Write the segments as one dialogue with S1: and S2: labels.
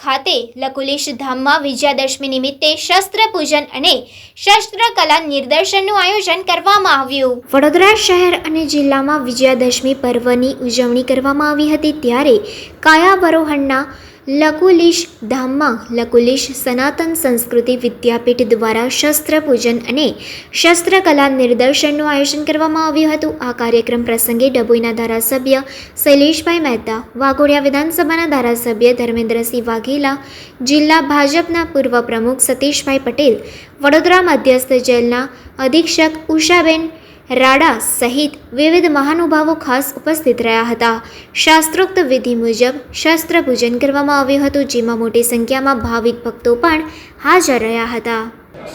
S1: ખાતે લકુલેશ ધામમાં વિજયાદશમી નિમિત્તે શસ્ત્ર પૂજન અને શસ્ત્ર કલા નિદર્શનનું આયોજન કરવામાં આવ્યું. વડોદરા શહેર અને જિલ્લામાં વિજયાદશમી પર્વની ઉજવણી કરવામાં આવી હતી ત્યારે કાયાવરોહણના લકુલિશ ધામમાં લકુલિશ સનાતન સંસ્કૃતિ વિદ્યાપીઠ દ્વારા શસ્ત્ર પૂજન અને શસ્ત્રકલા નિદર્શનનું આયોજન કરવામાં આવ્યું હતું. આ કાર્યક્રમ પ્રસંગે ડભોઈના ધારાસભ્ય શૈલેષભાઈ મહેતા, વાઘોડિયા વિધાનસભાના ધારાસભ્ય ધર્મેન્દ્રસિંહ વાઘેલા, જિલ્લા ભાજપના પૂર્વ પ્રમુખ સતીશભાઈ પટેલ, વડોદરા મધ્યસ્થ જેલના અધિક્ષક ઉષાબેન રાડા સહિત વિવિધ મહાનુભાવો ખાસ ઉપસ્થિત રહ્યા હતા. શાસ્ત્રોક્ત વિધિ મુજબ શસ્ત્ર પૂજન કરવામાં આવ્યું હતું, જેમાં મોટી સંખ્યામાં ભાવિક ભક્તો પણ હાજર રહ્યા હતા.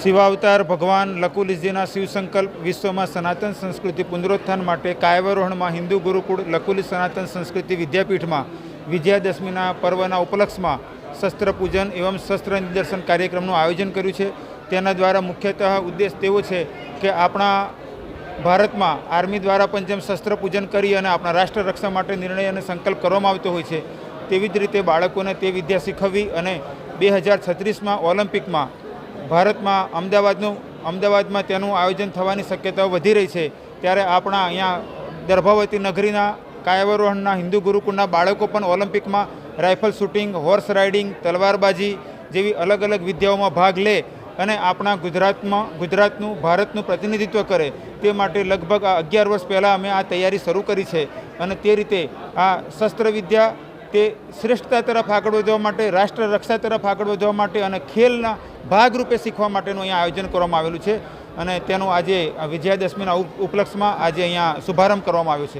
S2: શિવાવતાર ભગવાન લકુલીજીના શિવ સંકલ્પ વિશ્વમાં સનાતન સંસ્કૃતિ પુનરોત્થાન માટે કાયવરોહણમાં હિન્દુ ગુરુકુળ લકુલી સનાતન સંસ્કૃતિ વિદ્યાપીઠમાં વિજયાદશમીના પર્વના ઉપલક્ષમાં શસ્ત્ર પૂજન એવં શસ્ત્ર નિદર્શન કાર્યક્રમનું આયોજન કર્યું છે. તેના દ્વારા મુખ્યતઃ ઉદ્દેશ તેવો છે કે આપણા ભારતમાં આર્મી દ્વારા પણ જેમ શસ્ત્ર પૂજન કરી અને આપણા રાષ્ટ્ર રક્ષા માટે નિર્ણય અને સંકલ્પ કરવામાં આવતો હોય છે, તેવી જ રીતે બાળકોને તે વિદ્યા શીખવવી અને બે હજાર છત્રીસમાં ઓલિમ્પિકમાં ભારતમાં અમદાવાદનું, અમદાવાદમાં તેનું આયોજન થવાની શક્યતાઓ વધી રહી છે, ત્યારે આપણા અહીંયા દર્ભાવતી નગરીના કાયાવરોહણના હિન્દુ ગુરુકુળના બાળકો પણ ઓલિમ્પિકમાં રાઇફલ શૂટિંગ, હોર્સ રાઇડિંગ, તલવારબાજી જેવી અલગ અલગ વિદ્યાઓમાં ભાગ લે અને આપણા ગુજરાતમાં, ગુજરાતનું, ભારતનું પ્રતિનિધિત્વ કરે તે માટે લગભગ આ અગિયાર વર્ષ પહેલાં અમે આ તૈયારી શરૂ કરી છે. અને તે રીતે આ શસ્ત્ર વિદ્યા તે શ્રેષ્ઠતા તરફ આગળ વધવા માટે, રાષ્ટ્ર રક્ષા તરફ આગળ વધવા માટે અને ખેલના ભાગરૂપે શીખવા માટેનું અહીંયા આયોજન કરવામાં આવેલું છે. અને તેનું આજે વિજયાદશમીના ઉપ- ઉપલક્ષમાં આજે અહીંયા શુભારંભ કરવામાં આવ્યો છે.